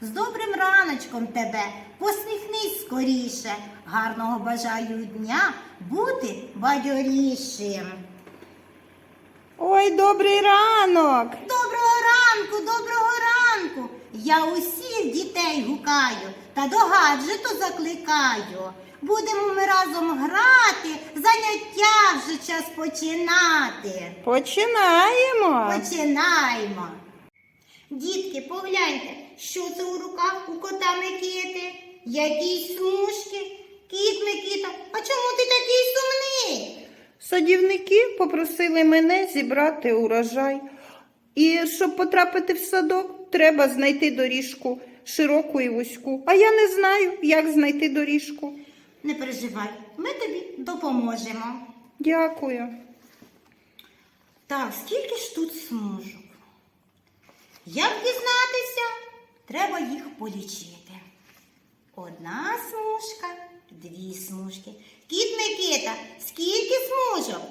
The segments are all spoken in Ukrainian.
З добрим раночком тебе, посміхнись скоріше. Гарного бажаю дня бути бадьорішим. Ой, добрий ранок! Доброго ранку, доброго ранку. Я усіх дітей гукаю та до гаджету закликаю. Будемо ми разом грати, заняття вже час починати. Починаємо. Починаємо. Дітки, погляньте, що це у руках у кота Микити? Якісь смужки? Кіт Микита, а чому ти такий сумний? Садівники попросили мене зібрати урожай. І щоб потрапити в садок, треба знайти доріжку широку і вузьку. А я не знаю, як знайти доріжку. Не переживай, ми тобі допоможемо. Дякую. Так, скільки ж тут смужок? Як дізнатися? Треба їх полічити. Одна смужка, дві смужки. Кіт Микита, скільки смужок?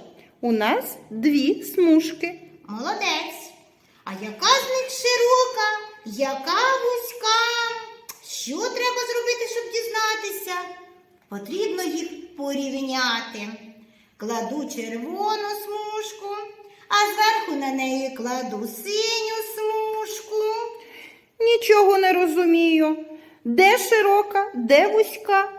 У нас дві смужки. Молодець. А яка з них широка, яка вузька? Що треба зробити, щоб дізнатися? Потрібно їх порівняти. Кладу червону смужку, а зверху на неї кладу синю смужку. Нічого не розумію. Де широка, де вузька?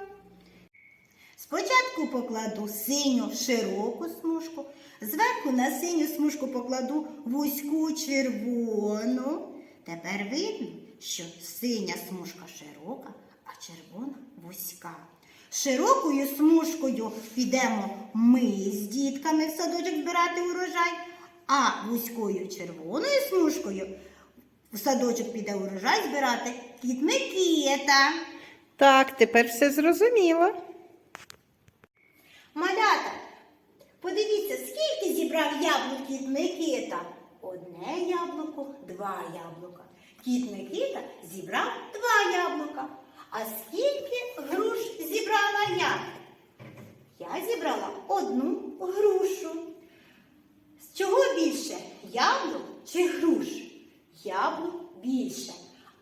Спочатку покладу синю широку смужку, зверху на синю смужку покладу вузьку червону. Тепер видно, що синя смужка широка, а червона вузька. Широкою смужкою підемо ми з дітками в садочок збирати урожай, а вузькою червоною смужкою в садочок піде урожай збирати кіт Микита. Так, тепер все зрозуміло. Малята, подивіться, скільки зібрав яблук кіт Микита? Одне яблуко, два яблука. Кіт Микита зібрав два яблука. А скільки груш зібрала я? Я зібрала одну грушу. З чого більше? Яблук чи груш? Яблук більше.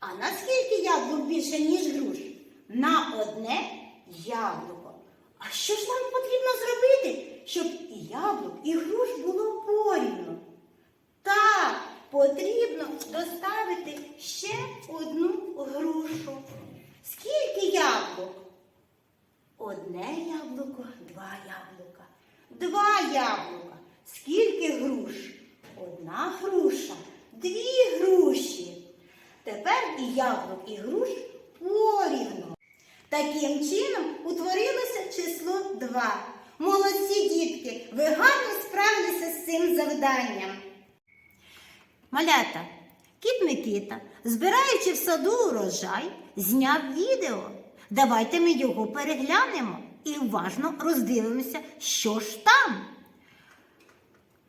А наскільки яблук більше, ніж груш? На одне яблуко. А що ж нам потрібно зробити, щоб і яблук, і груш було порівну? Так, потрібно доставити ще одну грушу. Скільки яблук? Одне яблуко, два яблука. Два яблука. Скільки груш? Одна груша, дві груші. Тепер і яблук, і груш порівну. Таким чином утворилося число 2. Молодці дітки, ви гарно справилися з цим завданням. Малята, кіт Микита, збираючи в саду урожай, зняв відео. Давайте ми його переглянемо і уважно роздивимося, що ж там.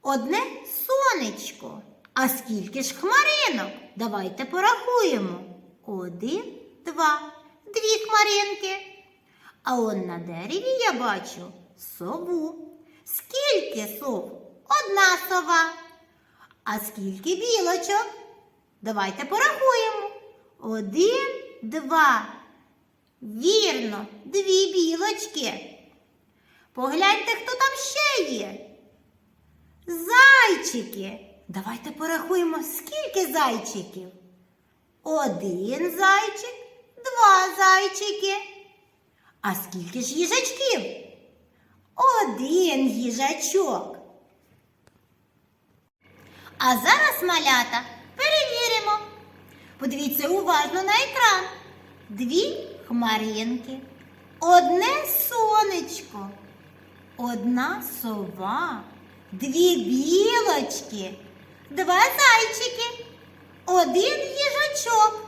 Одне сонечко. А скільки ж хмаринок? Давайте порахуємо. Один, два, дві хмаринки. А он на дереві я бачу сову. Скільки сов? Одна сова. А скільки білочок? Давайте порахуємо. Один, два. Вірно, дві білочки. Погляньте, хто там ще є. Зайчики. Давайте порахуємо, скільки зайчиків. Один зайчик, два зайчики. А скільки ж їжачків? Один їжачок. А зараз, малята, перевіримо. Подивіться уважно на екран. Дві хмаринки, одне сонечко, одна сова, дві білочки, два зайчики, один їжачок.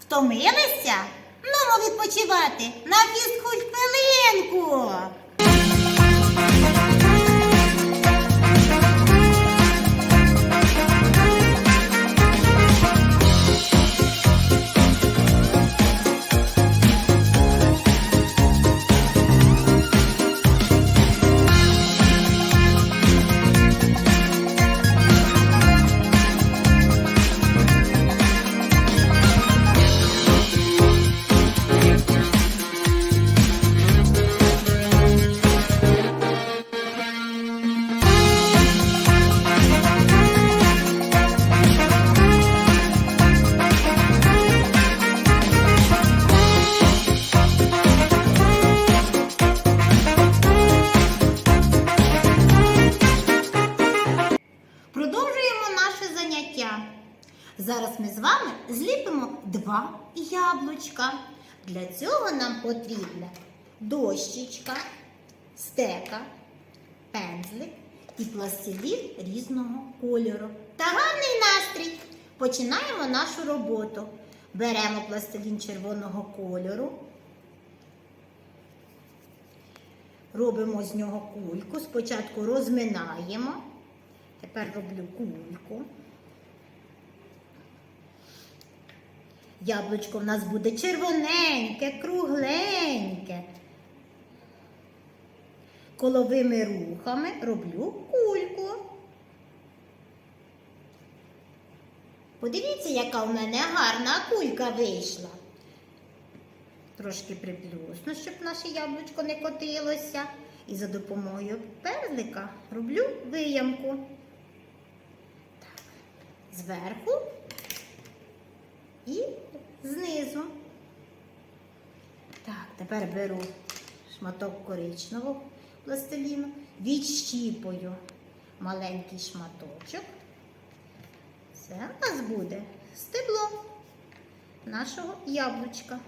Втомилися? Ну, відпочивати на фізкульт хвилинку. Зліпимо два яблучка. Для цього нам потрібна дощечка, стека, пензлик і пластилін різного кольору. Та гарний настрій! Починаємо нашу роботу. Беремо пластилін червоного кольору. Робимо з нього кульку. Спочатку розминаємо. Тепер роблю кульку. Яблучко в нас буде червоненьке, кругленьке. Коловими рухами роблю кульку. Подивіться, яка у мене гарна кулька вийшла. Трошки приплюсну, щоб наше яблучко не котилося. І за допомогою пензлика роблю виямку. Так, зверху і знизу. Так, тепер беру шматок коричневого пластиліну, відщіпую маленький шматочок. Це у нас буде стебло нашого яблучка.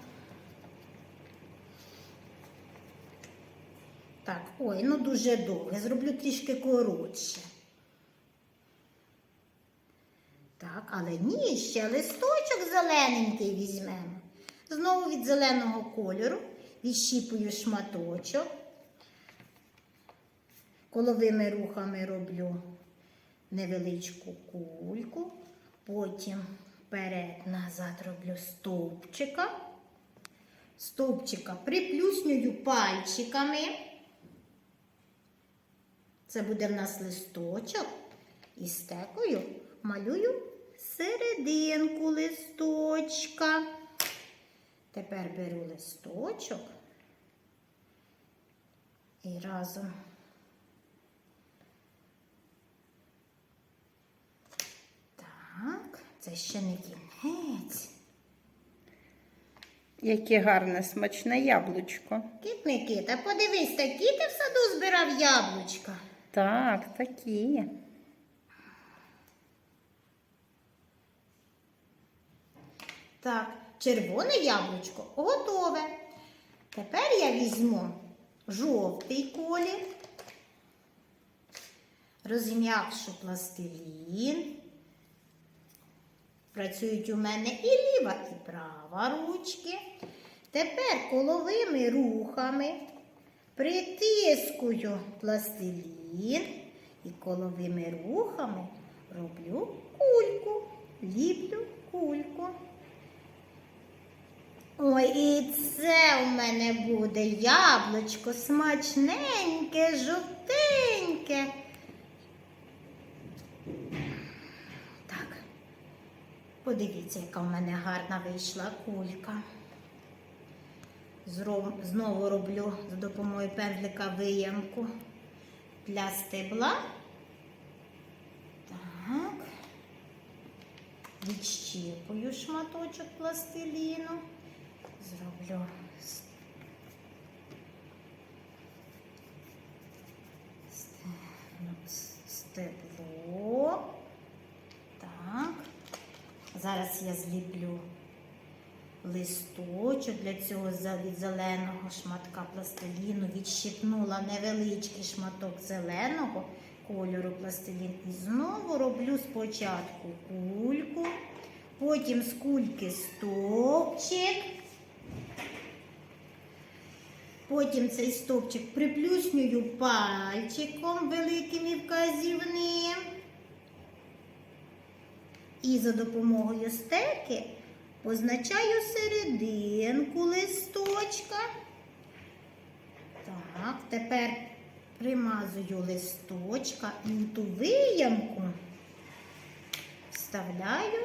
Так, ой, ну дуже довге. Зроблю трішки коротше. Так, але ні, ще листочок зелененький візьмемо. Знову від зеленого кольору відщіпую шматочок. Коловими рухами роблю невеличку кульку. Потім вперед-назад роблю стовпчика. Стовпчика приплюснюю пальчиками. Це буде в нас листочок. І стекою малюю серединку листочка. Тепер беру листочок і разом так, це ще не кінець. Яке гарне смачне яблучко. Кіт Микита, подивись, такі ти в саду збирав яблучка. Так, такі. Так, червоне яблучко готове. Тепер я візьму жовтий колір, розм'якшу пластилін. Працюють у мене і ліва, і права ручки. Тепер коловими рухами притискую пластилін і коловими рухами роблю кульку, ліплю кульку. Ой, і це у мене буде яблучко смачненьке, жовтеньке. Так, подивіться, яка у мене гарна вийшла кулька. Знову роблю за допомогою пензлика виямку для стебла. Так. Відщіпую шматочок пластиліну. Зроблю стебло. Так. Зараз я зліплю листочок для цього від зеленого шматка пластиліну. Відщипнула невеличкий шматок зеленого кольору пластилін. І знову роблю спочатку кульку, потім з кульки стовпчик. Потім цей стовпчик приплюснюю пальчиком великим і вказівним. І за допомогою стеки позначаю серединку листочка. Так, тепер примазую листочка і ту виямку вставляю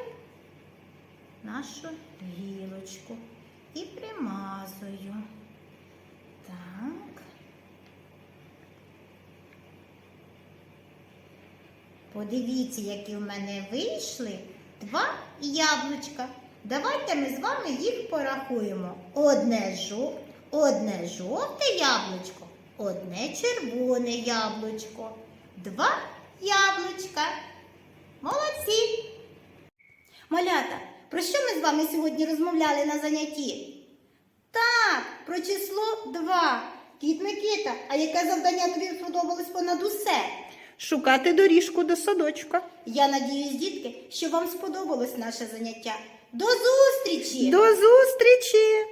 нашу гілочку і примазую. Так. Подивіться, які в мене вийшли два яблучка. Давайте ми з вами їх порахуємо. Одне, жов... одне жовте яблучко, одне червоне яблучко, два яблучка. Молодці! Малята, про що ми з вами сьогодні розмовляли на занятті? Про число 2. Кіт Микита, а яке завдання тобі сподобалось понад усе? Шукати доріжку до садочка. Я надіюсь, дітки, що вам сподобалось наше заняття. До зустрічі! До зустрічі!